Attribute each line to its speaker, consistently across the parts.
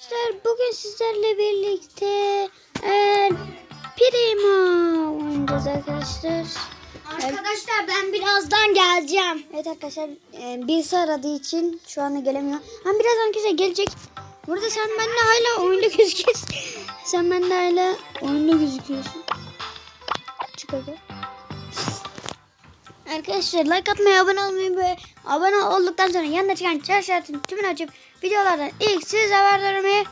Speaker 1: Arkadaşlar bugün sizlerle birlikte e, Prima oynayacağız arkadaşlar.
Speaker 2: Arkadaşlar ben birazdan geleceğim.
Speaker 1: Evet arkadaşlar e, birisi aradığı için şu anda gelemiyor. Ama birazdan kimse gelecek. Burada sen benimle hala oyunda gözüküyorsun. sen benimle hala oyunda gözüküyorsun. Çık hadi. Arkadaşlar like atmayı, abone olmayı ve abone olduktan sonra yanına çıkan çarşı tümünü açıp videolardan ilk siz haberdar olmayı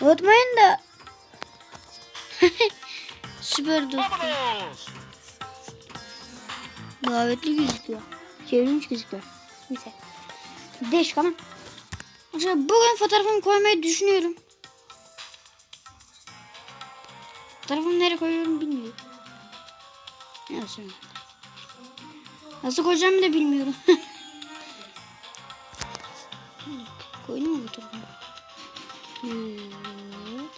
Speaker 1: unutmayın da. Süper dostum. Davetli gözüküyor. Çevrilmiş gözüküyor. Neyse. Değişik ama. Bugün fotoğrafımı koymayı düşünüyorum. Fotoğrafımı nereye koyuyorum bilmiyorum. Nasıl? Nasıl koyacağımı da bilmiyorum. Fotoğrafımı? Evet.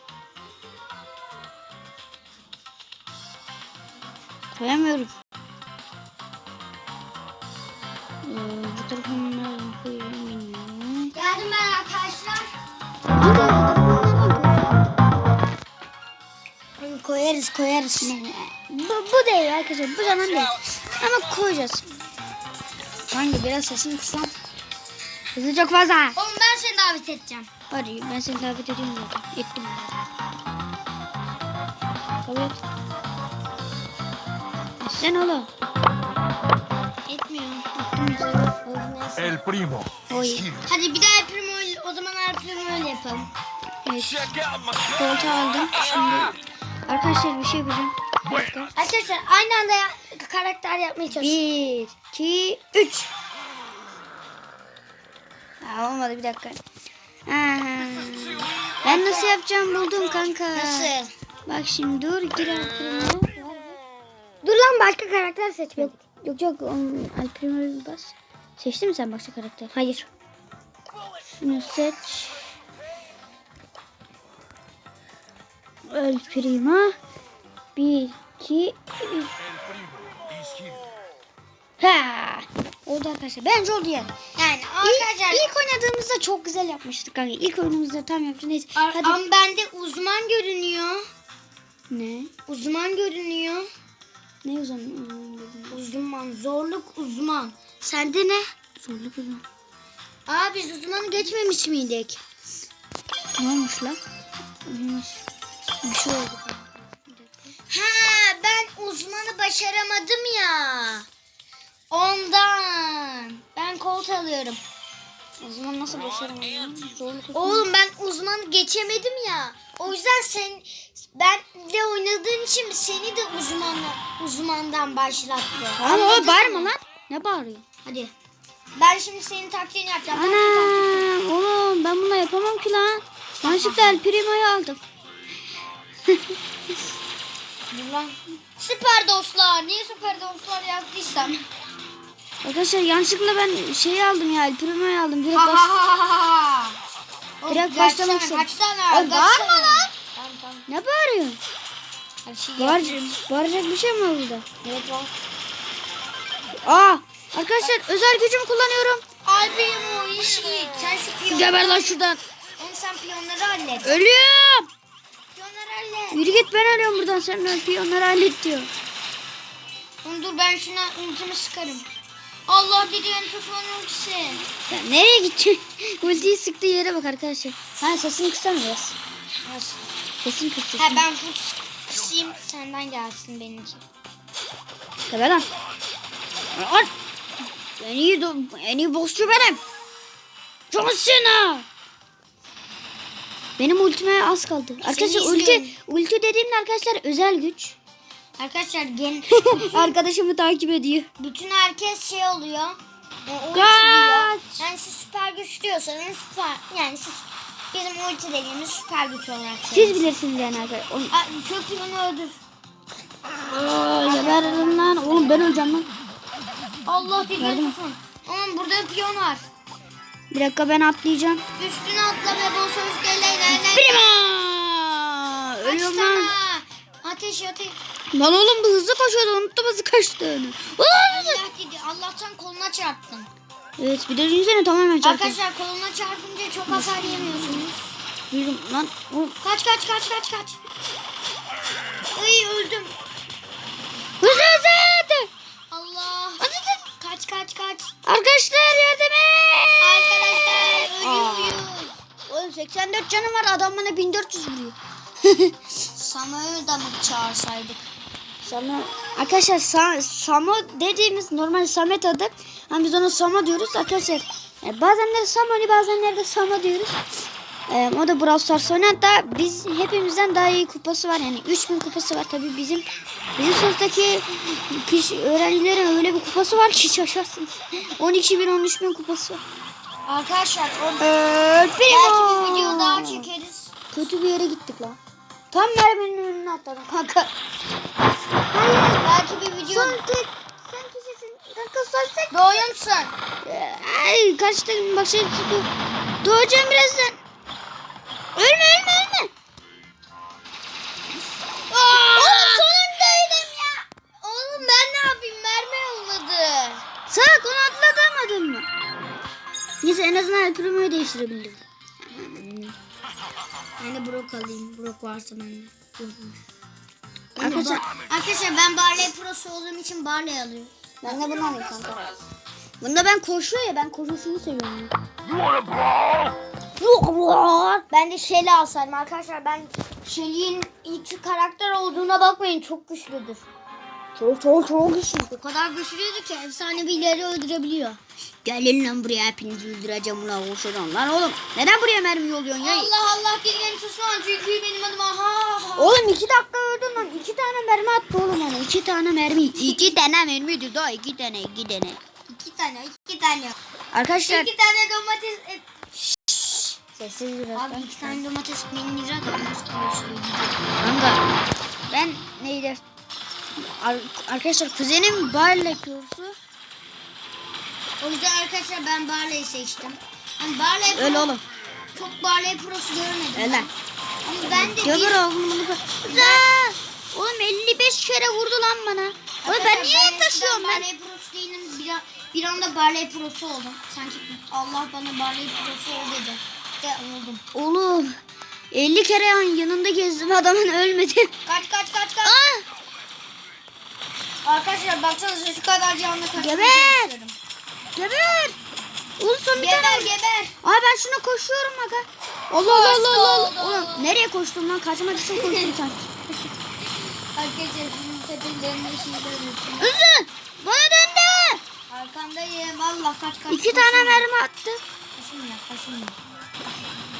Speaker 1: Koyamıyorum. Ee, bu tarafını koyuyorum bilmiyorum.
Speaker 2: Geldim ben arkadaşlar.
Speaker 1: Koyacağım?
Speaker 2: Koyarız koyarız.
Speaker 1: Bu, bu değil arkadaşlar. Bu zaman değil. Ama koyacağız. Hangi biraz sesini kısam. Hızlı çok fazla.
Speaker 2: Oğlum davet edeceğim.
Speaker 1: Hadi ben seni davet ediyorum zaten. Ettim. Kabul et. Sen oğlum.
Speaker 2: Etmiyorum.
Speaker 3: El primo.
Speaker 1: Oy.
Speaker 2: Hadi bir daha El Primo öyle- o zaman El Primo öyle yapalım.
Speaker 1: Evet. Koltuğu aldım. Şimdi arkadaşlar bir şey yapacağım.
Speaker 2: Arkadaşlar aynı anda ya- karakter yapmaya çalışıyoruz.
Speaker 1: Bir, iki, üç. Aa, olmadı bir dakika. Ben nasıl yapacağım buldum kanka.
Speaker 2: Nasıl?
Speaker 1: Bak şimdi dur gir Alprimo.
Speaker 2: Dur lan başka karakter seçmedik.
Speaker 1: Yok yok bir bas. Seçtin mi sen başka karakter? Hayır. Şunu seç. Alprimo. Bir, iki, üç. Ha. Oldu arkadaşlar. Bence oldu yani.
Speaker 2: Yani
Speaker 1: İlk,
Speaker 2: arkadaşlar
Speaker 1: ilk oynadığımızda çok güzel yapmıştık kanka. İlk oyunumuzda tam yaptık. Neyse.
Speaker 2: Ar-
Speaker 1: Hadi.
Speaker 2: ama bende uzman görünüyor.
Speaker 1: Ne?
Speaker 2: Uzman görünüyor.
Speaker 1: Ne o zaman? Uzman dedim.
Speaker 2: Uzman, zorluk uzman. Sende ne?
Speaker 1: Zorluk uzman.
Speaker 2: Aa biz uzmanı geçmemiş miydik?
Speaker 1: Ne olmuş lan? Olmuş. Bir şey oldu.
Speaker 2: Ha ben uzmanı başaramadım ya. Ondan. Ben kolt alıyorum.
Speaker 1: O zaman nasıl uzman.
Speaker 2: Oğlum ben uzmanı geçemedim ya. O yüzden sen benle oynadığın için seni de uzmanla uzmandan başlattı.
Speaker 1: Ama o bağırma
Speaker 2: mı?
Speaker 1: lan. Ne bağırıyor?
Speaker 2: Hadi. Ben şimdi senin taktiğini yapacağım.
Speaker 1: Ana oğlum ben bunu yapamam ki lan. Yanlışlıkla El Primo'yu aldım.
Speaker 2: Dur lan. Süper dostlar. Niye süper dostlar yazdıysam?
Speaker 1: Arkadaşlar yanlışlıkla ben şeyi aldım ya El Primo'yu aldım. Direkt baş... Direkt başlamak istedim.
Speaker 2: Kaç tane?
Speaker 1: Ay, bağırma lan.
Speaker 2: Tamam tamam.
Speaker 1: Ne bağırıyorsun?
Speaker 2: Her şey
Speaker 1: Bağır, bağıracak bir şey mi var burada?
Speaker 2: Evet var.
Speaker 1: Aa arkadaşlar özel gücümü kullanıyorum.
Speaker 2: Albim o işi. Sen piyonları...
Speaker 1: Geber lan şuradan.
Speaker 2: Oğlum sen piyonları hallet.
Speaker 1: Ölüyorum.
Speaker 2: Piyonları hallet.
Speaker 1: Yürü git ben arıyorum buradan sen öl onları hallet diyor.
Speaker 2: Oğlum dur ben şuna ultimi sıkarım. Allah en tutmanın ultisi.
Speaker 1: Ya nereye gitti? Ultiyi sıktığı yere bak arkadaşlar. Ha sesini kıssana biraz. Sesini kıs sesini.
Speaker 2: Ha ben full kısayım senden gelsin benimki.
Speaker 1: Geber lan. Lan. En iyi, en iyi bossçu benim. John Cena. Benim ultime az kaldı. Arkadaşlar ulti, ulti dediğimde arkadaşlar özel güç.
Speaker 2: Arkadaşlar gen
Speaker 1: Arkadaşımı takip ediyor.
Speaker 2: bütün herkes şey oluyor. E,
Speaker 1: Kaç.
Speaker 2: Yani siz süper güç diyorsanız süper yani siz bizim ulti dediğimiz süper güç olarak.
Speaker 1: Siz bilirsiniz yani arkadaşlar.
Speaker 2: Aa, şu piyonu öldür.
Speaker 1: geberin lan. Oğlum ben öleceğim lan.
Speaker 2: Allah tutun. Oğlum burada piyon var.
Speaker 1: Bir dakika ben atlayacağım.
Speaker 2: Üstüne atla ve bol söz geleyle.
Speaker 1: Prima! Ölüyorum lan.
Speaker 2: Ateş ateş.
Speaker 1: Lan oğlum bu hızlı koşuyordu. Unuttum hızlı kaçtığını.
Speaker 2: Allah'tan koluna çarptın.
Speaker 1: Evet bir de düşünsene tamamen çarptım.
Speaker 2: Arkadaşlar koluna çarpınca çok hasar yemiyorsunuz.
Speaker 1: Yürüm lan. Oğlum.
Speaker 2: Kaç kaç kaç kaç kaç. Ay öldüm.
Speaker 1: Hızlı hızlı.
Speaker 2: Allah.
Speaker 1: Hadi hadi.
Speaker 2: Kaç kaç kaç.
Speaker 1: Arkadaşlar yardım et.
Speaker 2: Arkadaşlar ölüyoruz.
Speaker 1: Oğlum 84 canım var adam bana 1400 vuruyor.
Speaker 2: Samuel'i da mı çağırsaydık?
Speaker 1: Sana arkadaşlar Sa- Samo dediğimiz normal Samet adı. Hani biz ona Samo diyoruz arkadaşlar. E, bazenleri Samoli bazenleri de Samo diyoruz. E, o da Brawl Stars oynuyor. Hatta biz hepimizden daha iyi kupası var. Yani 3000 kupası var tabii bizim. Bizim sınıftaki öğrencilerin öyle bir kupası var ki şaşarsınız. 12 bin 13 bin kupası var.
Speaker 2: Arkadaşlar o
Speaker 1: Ee,
Speaker 2: belki bir video daha çekeriz.
Speaker 1: Kötü bir yere gittik lan. Tam merminin önüne atladım kanka.
Speaker 2: Belki bir video.
Speaker 1: Son tek sen kişisin. Kanka son tek.
Speaker 2: Doğuyor musun?
Speaker 1: Ay kaçtı bak şey tuttu. Doğacağım birazdan. Ölme ölme ölme.
Speaker 2: Oğlum sonunda öldüm ya. Oğlum ben ne yapayım? Mermi yolladı.
Speaker 1: Sak onu atlatamadın mı? Neyse en azından El Primo'yu değiştirebildim.
Speaker 2: Ben de Brock alayım. Brock varsa bende.
Speaker 1: Arkadaşlar
Speaker 2: Arkadaşlar ben Barley Pro'su olduğum için Barley alıyorum.
Speaker 1: ben de bunu alayım kanka. Bunda ben koşuyor ya ben koşusunu seviyorum.
Speaker 2: Ben de Shelly alsaydım arkadaşlar. Ben Shelly'in ilk karakter olduğuna bakmayın. Çok güçlüdür.
Speaker 1: Çok çok çok güçlü.
Speaker 2: O kadar güçlüdür ki efsanevileri öldürebiliyor.
Speaker 1: Gelin lan buraya hepinizi öldüreceğim ulan koşuyorum lan oğlum. Neden buraya mermi yolluyorsun ya?
Speaker 2: Allah Allah dinleyin susun çünkü benim adım aha.
Speaker 1: Oğlum iki dakika öldün lan. iki tane mermi attı oğlum ona. iki tane mermi. iki tane mermiydi daha iki tane iki tane.
Speaker 2: İki tane iki tane.
Speaker 1: Arkadaşlar.
Speaker 2: İki tane domates. et-
Speaker 1: Sessiz biraz.
Speaker 2: Abi iki tane domates lira da?
Speaker 1: Kanka ben neydi? Ar- arkadaşlar kuzenim Barley kursu.
Speaker 2: O yüzden arkadaşlar ben Barley'i seçtim. Hani Barley
Speaker 1: Öyle
Speaker 2: Pro-
Speaker 1: oğlum.
Speaker 2: Çok Barley Pro'su görmedim.
Speaker 1: Öyle.
Speaker 2: Ama ben de
Speaker 1: Göbür
Speaker 2: bir...
Speaker 1: oğlum bunu. Za! Oğlum 55 kere vurdu lan bana. Oğlum ben niye
Speaker 2: eskiden
Speaker 1: taşıyorum ben?
Speaker 2: Barley Pro'su değilim. Bir, an- bir anda Barley Pro'su oldum. Sanki Allah bana Barley Pro'su ol dedi. De oldum.
Speaker 1: Oğlum 50 kere yan yanında gezdim adamın ölmedi.
Speaker 2: Kaç kaç kaç kaç.
Speaker 1: Ah!
Speaker 2: Arkadaşlar baksanıza şu kadar canlı kaçmaya
Speaker 1: Geber!
Speaker 2: çalışıyorum.
Speaker 1: Geber. Oğlum son bir
Speaker 2: Geber
Speaker 1: tane.
Speaker 2: geber.
Speaker 1: Ay ben şuna koşuyorum aga. Allah Allah Allah Allah. Oğlum nereye koştun lan? Kaçmak için koştun sen.
Speaker 2: Arkadaşlar şunun tepelerinde şimdi unuttum.
Speaker 1: Üzül. Bana döndü.
Speaker 2: Arkandayım. Allah kaç kaç.
Speaker 1: İki tane mermi attı.
Speaker 2: Kaşınma kaşınma.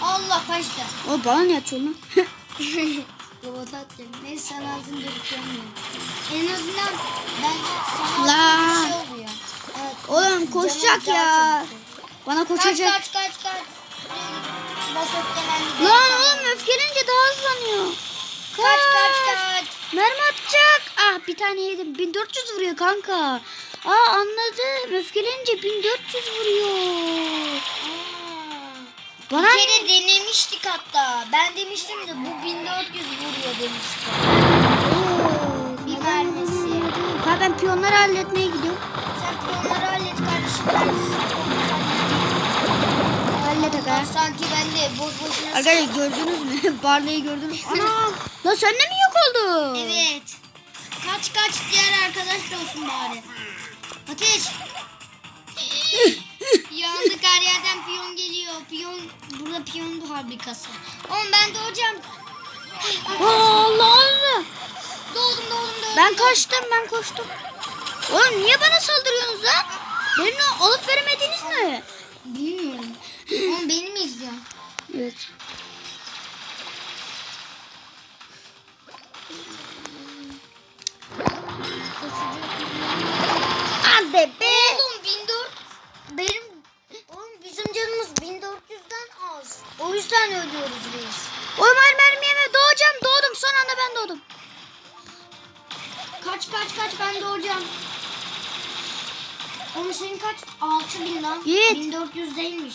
Speaker 2: Allah kaçtı.
Speaker 1: O bana ne atıyor lan?
Speaker 2: Robot attım. Neyse sen ağzını En azından ben sana
Speaker 1: La.
Speaker 2: bir şey oluyor. Evet.
Speaker 1: Oğlum koşacak
Speaker 2: Canım
Speaker 1: ya.
Speaker 2: çabuk.
Speaker 1: Bana
Speaker 2: Kaç
Speaker 1: koşacak.
Speaker 2: kaç kaç kaç. Bas öfkelendi.
Speaker 1: Lan oğlum öfkelenince daha hızlanıyor.
Speaker 2: Kaç kaç kaç.
Speaker 1: Mermi atacak. Ah bir tane yedim. 1400 vuruyor kanka. Aa anladım. Öfkelenince 1400 vuruyor. Bana
Speaker 2: Bir kere denemiştik hatta. Ben demiştim de bu 1400 vuruyor demiştim. Bir mermisi.
Speaker 1: Ha ben piyonları halletmeye gidiyorum.
Speaker 2: Sen piyonları hallet kardeşim. Ben
Speaker 1: Hallet aga.
Speaker 2: Sanki ben de boş boşuna
Speaker 1: Arkadaşlar gördünüz mü? Barley'i gördünüz mü? Ana! Lan sen de mi yok oldun?
Speaker 2: Evet. Kaç kaç diğer arkadaş da olsun bari. Ateş. Burada piyon fabrikası. Oğlum ben doğacağım.
Speaker 1: Allah Allah!
Speaker 2: Doğdum doğdum doğdum.
Speaker 1: Ben kaçtım ben koştum. Oğlum niye bana saldırıyorsunuz lan? Beni alıp veremediniz mi?
Speaker 2: Bilmiyorum. Oğlum beni mi izliyorsun?
Speaker 1: Evet. Hadi be.
Speaker 2: Oğlum 1400 benim oğlum bizim canımız 1400'den az. Yüzden ölüyoruz biz.
Speaker 1: Oğlum hayır mermi yeme doğacağım doğdum son anda ben doğdum.
Speaker 2: Kaç kaç kaç ben doğacağım. Oğlum senin kaç? 6000 lan.
Speaker 1: Evet.
Speaker 2: 1400 değilmiş.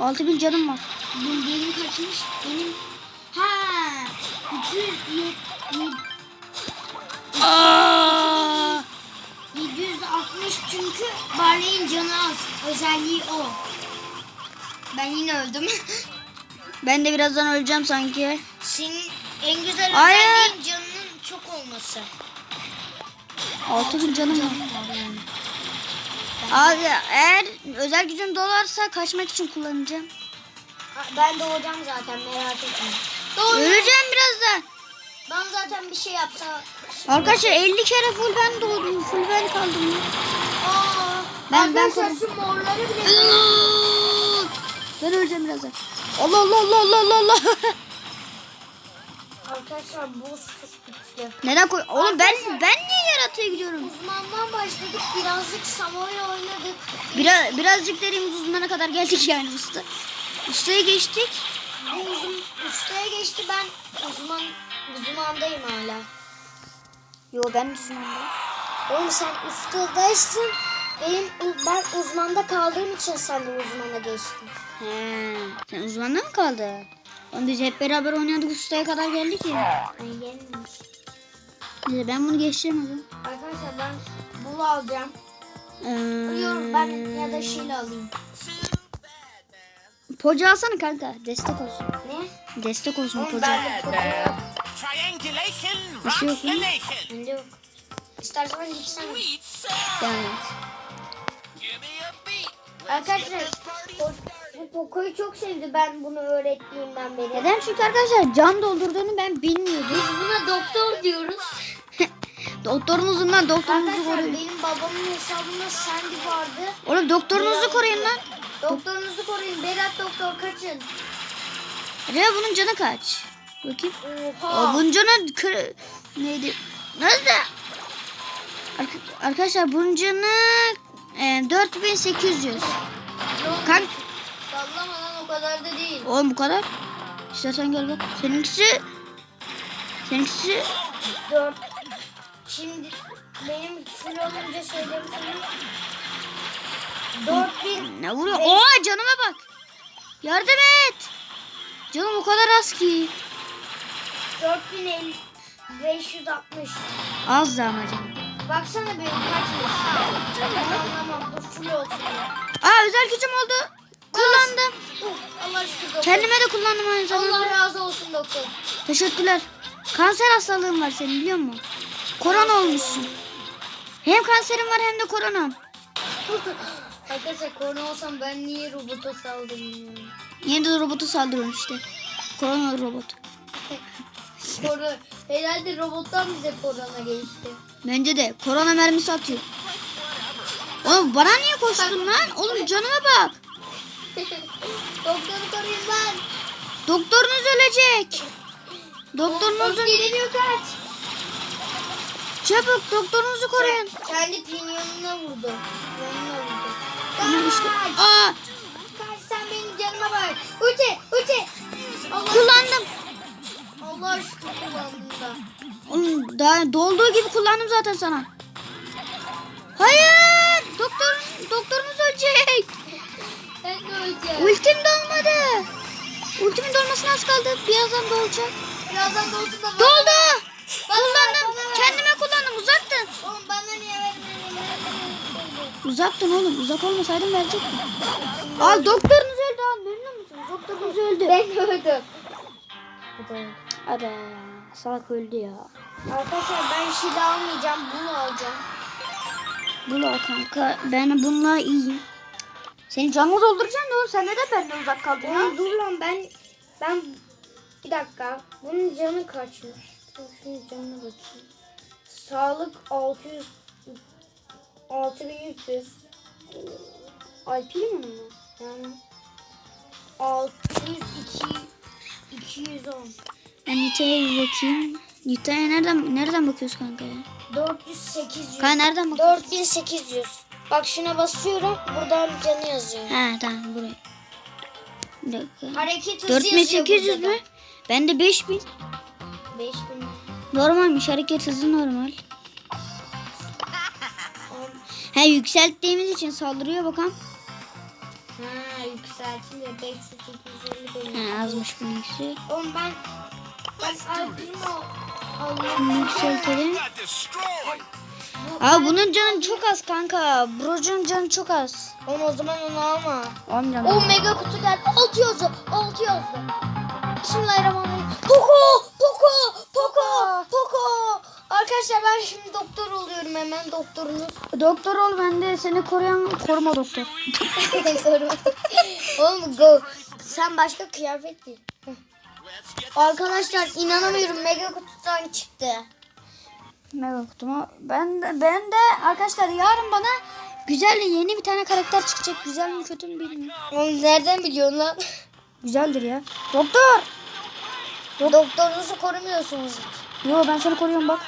Speaker 1: 6000 canım var.
Speaker 2: Benim, benim kaçmış? Benim ha 200
Speaker 1: Aa!
Speaker 2: 760 çünkü Barley'in canı az. Özelliği o. Ben yine öldüm.
Speaker 1: Ben de birazdan öleceğim sanki.
Speaker 2: Senin en güzel
Speaker 1: Hayır.
Speaker 2: özelliğin canının çok olması.
Speaker 1: 6000 canım var.
Speaker 2: Yani.
Speaker 1: Abi eğer özel gücüm dolarsa kaçmak için kullanacağım.
Speaker 2: Ha, Ben doğacağım zaten merak etme. Doğru.
Speaker 1: Öleceğim birazdan.
Speaker 2: Ben zaten bir şey yapsa.
Speaker 1: Arkadaşlar 50 kere full ben doğdum. Full ben kaldım. ya.
Speaker 2: Aa,
Speaker 1: Ben- ben
Speaker 2: arkadaşlar şu morları bile.
Speaker 1: Ben öleceğim birazdan. Allah Allah Allah Allah Allah Allah.
Speaker 2: Arkadaşlar bu güçlü.
Speaker 1: Neden koy? Oğlum ben
Speaker 2: Arkadaşlar-
Speaker 1: ben niye yaratığa gidiyorum?
Speaker 2: Uzmandan başladık birazcık Samo'yla oynadık.
Speaker 1: Biraz birazcık dediğimiz uzmana kadar geldik yani usta. Ustaya geçtik.
Speaker 2: Bu uzun ustaya geçti ben uzman uzmandayım hala.
Speaker 1: Yo ben uzmandayım.
Speaker 2: Oğlum sen ustadaysın. Benim ben uzmanda kaldığım için sen de uzmana geçtin.
Speaker 1: He, sen uzmanda mı kaldı? Oğlum biz hep beraber oynuyorduk ustaya kadar geldik ya.
Speaker 2: Ben gelmemiş.
Speaker 1: Neyse ben bunu hadi.
Speaker 2: Arkadaşlar ben bunu alacağım.
Speaker 1: Ee,
Speaker 2: Yok ben ya da şeyle alayım.
Speaker 1: Poca alsana kanka. Destek olsun.
Speaker 2: Ne?
Speaker 1: Destek olsun
Speaker 2: Oğlum
Speaker 1: poca.
Speaker 2: ben de
Speaker 3: Triangulation the
Speaker 1: okay?
Speaker 3: nation.
Speaker 2: bende yok. İstersen
Speaker 3: sound.
Speaker 1: Yani.
Speaker 2: Arkadaşlar o, bu Poco'yu çok sevdi ben bunu öğrettiğimden beri.
Speaker 1: Neden? Çünkü arkadaşlar can doldurduğunu ben bilmiyordum.
Speaker 2: Biz buna doktor diyoruz.
Speaker 1: Doktorunuzun doktorunuzu
Speaker 2: Arkadaşlar
Speaker 1: koruyun.
Speaker 2: benim babamın hesabında Sandy vardı.
Speaker 1: Oğlum doktorunuzu koruyun lan.
Speaker 2: Doktorunuzu koruyun. Berat doktor kaçın.
Speaker 1: Acaba bunun canı kaç? Bakayım.
Speaker 2: Oha.
Speaker 1: Aa, bunun canı kır... neydi? Nerede? Arka- arkadaşlar bunun canı e, 4800. Kank
Speaker 2: Sallama lan o kadar da değil.
Speaker 1: Oğlum bu kadar. İstersen gel bak. Seninkisi... Seninkisi...
Speaker 2: Dört. Şimdi benim full olunca söyleyeyim sana. 4000
Speaker 1: Ne vuruyor? Oha canıma bak. Yardım et. Canım o kadar az ki.
Speaker 2: 4050 560.
Speaker 1: Az da ama canım.
Speaker 2: Baksana benim kaçmış. Ben anlamam. Dur full olsun. ya.
Speaker 1: Aa özel gücüm oldu. Kullandım.
Speaker 2: Uh, Allah aşkına doktor.
Speaker 1: Kendime de kullandım aynı zamanda.
Speaker 2: Allah razı olsun doktor.
Speaker 1: Teşekkürler. Kanser hastalığın var senin biliyor musun? Korona olmuşsun. Hem kanserin var hem de koronan.
Speaker 2: Arkadaşlar korona olsam ben niye robota saldırmıyorum?
Speaker 1: Yeni de robotu saldırıyorsun işte. Korona robot.
Speaker 2: Korona, herhalde robottan bize korona geçti.
Speaker 1: Bence de korona mermisi atıyor. Oğlum bana niye koştun lan? Oğlum canıma bak.
Speaker 2: Doktoru koruyun lan.
Speaker 1: Doktorunuz ölecek. Doktorunuzun
Speaker 2: Doktor geliyor kaç.
Speaker 1: çabuk doktorunuzu koruyun.
Speaker 2: Kendi pinyonuna vurdu. Pinyonuna vurdu.
Speaker 1: İşte
Speaker 2: Kaç.
Speaker 1: aa
Speaker 2: Kaç sen benim canıma bak. Uçe uçe.
Speaker 1: Kullandım.
Speaker 2: Allah aşkına kullandım da.
Speaker 1: Oğlum daha dolduğu gibi kullandım zaten sana. Hayır! Doktor doktorunuz ölecek.
Speaker 2: Ben de öleceğim.
Speaker 1: Ultim dolmadı. Ultimin dolmasına az kaldı. Birazdan dolacak.
Speaker 2: Birazdan da olsun da bana-
Speaker 1: Doldu.
Speaker 2: Bana ver,
Speaker 1: Kullandım.
Speaker 2: bana ver.
Speaker 1: Kendime kullandım. Uzaktın.
Speaker 2: Oğlum bana niye vermedin?
Speaker 1: Uzaktın oğlum. Uzak olmasaydım verecektim. Al doktorunuz öldü. Al memnun musunuz? Doktorunuz öldü.
Speaker 2: Ben öldüm.
Speaker 1: Hadi. Salak öldü ya.
Speaker 2: Arkadaşlar ben şili almayacağım. Bunu alacağım.
Speaker 1: Bula kanka. Ben bununla iyiyim. Senin canını dolduracağım oğlum. Sen neden benden uzak kaldın ya?
Speaker 2: Oğlum dur lan ben ben bir dakika. Bunun canı kaçmış? Dur şunun canına bakayım. Sağlık 600 6300
Speaker 1: IP mi mi?
Speaker 2: yani 602 210
Speaker 1: Ben Nita'ya bakayım. Nita'ya nereden nereden bakıyoruz kanka ya?
Speaker 2: 400 800
Speaker 1: Kanka nereden bakıyoruz?
Speaker 2: 4800 Bak şuna basıyorum. Buradan canı yazıyor.
Speaker 1: He tamam buraya. Bir dakika.
Speaker 2: Hareket hızı yazıyor
Speaker 1: 4800
Speaker 2: burada da.
Speaker 1: mü? Ben de 5000.
Speaker 2: 5000
Speaker 1: Normalmiş hareket hızı normal. He yükselttiğimiz için saldırıyor bakalım.
Speaker 2: Ha yükseltince 500 250 benim.
Speaker 1: He azmış bunun ikisi.
Speaker 2: Oğlum ben
Speaker 1: yükseltelim. Aa bunun canı çok az kanka. Bro'cun canı çok az.
Speaker 2: Oğlum o zaman onu alma.
Speaker 1: Olmuyor.
Speaker 2: O mega kutu geldi. Alt yazı. Alt yazı. Bismillahirrahmanirrahim. Poco, Poco, Poco, Poco. Arkadaşlar ben şimdi doktor oluyorum hemen doktorunuz.
Speaker 1: Doktor ol ben de seni koruyan koruma doktor.
Speaker 2: Oğlum go. Sen başka kıyafet giy. Arkadaşlar inanamıyorum mega kutudan çıktı.
Speaker 1: Mega kutumu. Ben de, ben de arkadaşlar yarın bana güzel yeni bir tane karakter çıkacak. Güzel mi kötü mü bilmiyorum.
Speaker 2: Oğlum nereden biliyorsun lan?
Speaker 1: Güzeldir ya. Doktor.
Speaker 2: Doktorunuzu korumuyorsunuz hiç.
Speaker 1: Yo ben seni koruyorum bak.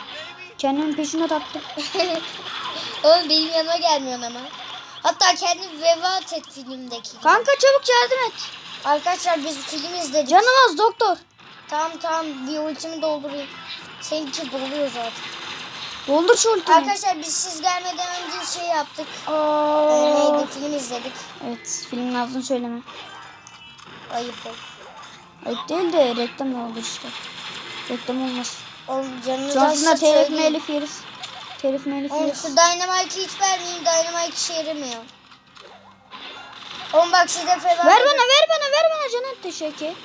Speaker 1: Kendimin peşine taktım.
Speaker 2: Oğlum benim yanıma gelmiyorsun ama. Hatta kendi vevat et filmdeki. gibi.
Speaker 1: Kanka çabuk yardım et.
Speaker 2: Arkadaşlar biz film izledik.
Speaker 1: Canım az doktor.
Speaker 2: Tamam tamam bir ultimi doldurayım. Seninki doluyor zaten.
Speaker 1: Doldur şu ultini.
Speaker 2: Arkadaşlar biz siz gelmeden önce şey yaptık. Ee,
Speaker 1: Aa.
Speaker 2: neydi film izledik.
Speaker 1: Evet filmin adını söyleme.
Speaker 2: Ayıp oldu.
Speaker 1: Ayıp değil de reklam olur işte. Reklam olmaz.
Speaker 2: Oğlum canınız
Speaker 1: Şu aslında
Speaker 2: acısa
Speaker 1: telif melif yeriz. Telif melif
Speaker 2: Oğlum
Speaker 1: yeriz.
Speaker 2: şu Dynamite'ı hiç vermeyin. Dynamite işe yaramıyor. Oğlum bak size falan.
Speaker 1: Ver bana ver bana ver bana canım teşekkür.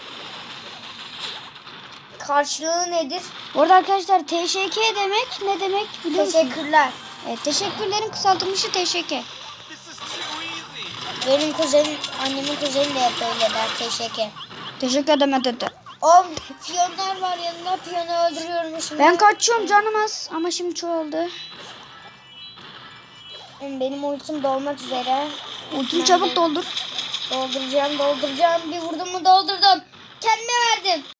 Speaker 2: Karşılığı nedir?
Speaker 1: Orada arkadaşlar TŞK demek ne demek biliyor musun?
Speaker 2: Teşekkürler.
Speaker 1: Evet, teşekkürlerin kısaltılmışı TŞK.
Speaker 2: Benim kuzenim, annemin kuzeni de hep öyle der. Teşekkür.
Speaker 1: Teşekkür edeme dedi.
Speaker 2: Oğlum piyonlar var yanında piyonu öldürüyorum şimdi.
Speaker 1: Ben kaçıyorum canım az ama şimdi çoğaldı.
Speaker 2: Benim ultim dolmak üzere.
Speaker 1: Ultini çabuk doldur.
Speaker 2: Dolduracağım dolduracağım. Bir vurdum mu doldurdum. Kendime verdim.